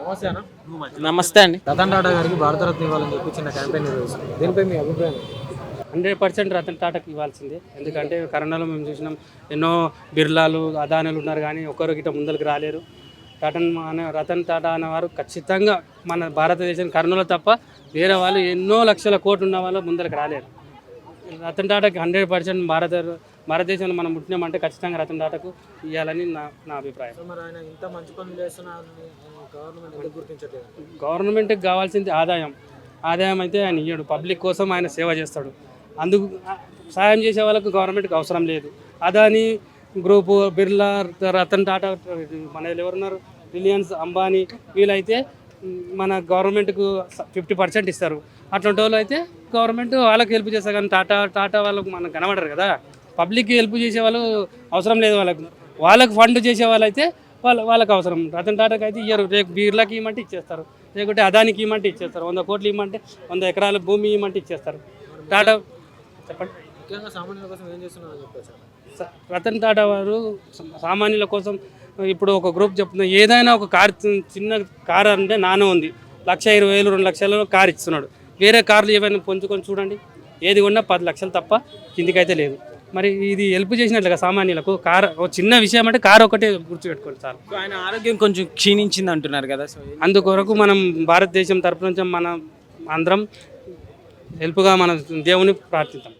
నమస్తే అండి. రతన్ టాటా గారికి భారతరత్న ఇవ్వాలని చెప్పి చిన్న క్యాంపెయిన్ నిర్వహిస్తుంది దీనిపై మీ అభిప్రాయం హండ్రెడ్ పర్సెంట్ రతన్ టాటాకి ఇవ్వాల్సిందే. ఎందుకంటే కరోనాలో మేము చూసినాం ఎన్నో బిర్లాలు అదానులు ఉన్నారు కానీ ఒక్కరు గిట్ట ముందరికి రాలేరు. రతన్ అనే రతన్ టాటా అనేవారు ఖచ్చితంగా మన భారతదేశం కరోనాలో తప్ప వేరే వాళ్ళు ఎన్నో లక్షల కోట్లు ఉన్న వాళ్ళు ముందరికి రాలేరు. రతన్ టాటాకి హండ్రెడ్ పర్సెంట్ భారత భారతదేశంలో మనం పుట్టినామంటే ఖచ్చితంగా రతన్ టాటాకు ఇవ్వాలని నా నా అభిప్రాయం. గవర్నమెంట్కి కావాల్సింది ఆదాయం. ఆదాయం అయితే ఆయన ఇయ్యడు. పబ్లిక్ కోసం ఆయన సేవ చేస్తాడు. అందుకు సాయం చేసే వాళ్ళకు గవర్నమెంట్కి అవసరం లేదు. అదాని గ్రూపు బిర్లా రతన్ టాటా మన ఎవరున్నారు? రిలయన్స్ అంబానీ వీళ్ళైతే మన గవర్నమెంట్కు ఫిఫ్టీ పర్సెంట్ ఇస్తారు. అట్లాంటి వాళ్ళు అయితే గవర్నమెంట్ వాళ్ళకి హెల్ప్ చేస్తారు. కానీ టాటా టాటా వాళ్ళకు మనకు కనబడరు కదా. పబ్లిక్కి హెల్ప్ చేసే వాళ్ళు అవసరం లేదు వాళ్ళకు. వాళ్ళకు ఫండ్ చేసే వాళ్ళైతే వాళ్ళ వాళ్ళకి అవసరం. రతన్ టాటాకి అయితే ఇయ్యరు. రేపు బీర్లకి ఇవ్వమంటే ఇచ్చేస్తారు. లేకుంటే అదానికి ఇవ్వమంటే ఇచ్చేస్తారు. వంద కోట్లు ఇవ్వమంటే వంద ఎకరాల భూమి ఇవ్వమంటే ఇచ్చేస్తారు. టాటా చెప్పండి. ముఖ్యంగా సామాన్యుల కోసం ఏం చేస్తున్నారని చెప్పొచ్చు స- రతన్ టాటా వారు సామాన్యుల కోసం ఇప్పుడు ఒక గ్రూప్ చెప్తున్నా. ఏదైనా ఒక కార్ చిన్న కార్ అంటే నాన్న ఉంది. లక్ష ఇరవై వేలు రెండు లక్షలలో కార్ ఇస్తున్నాడు. వేరే కార్లు ఏమైనా పొంచుకొని చూడండి. ఏది కొన్నా పది లక్షలు తప్ప కిందికైతే లేదు. మరి ఇది హెల్ప్ చేసినట్లుగా సామాన్యులకు. కార్ ఒక చిన్న విషయం అంటే కార్ ఒకటే గుర్తుపెట్టుకోండి చాలు. సో ఆయన ఆరోగ్యం కొంచెం క్షీణించింది అంటున్నారు కదా సో అందుకొరకు మనం భారతదేశం తరపు నుంచి మనం అందరం హెల్ప్గా మన దేవుని ప్రార్థిద్దాం.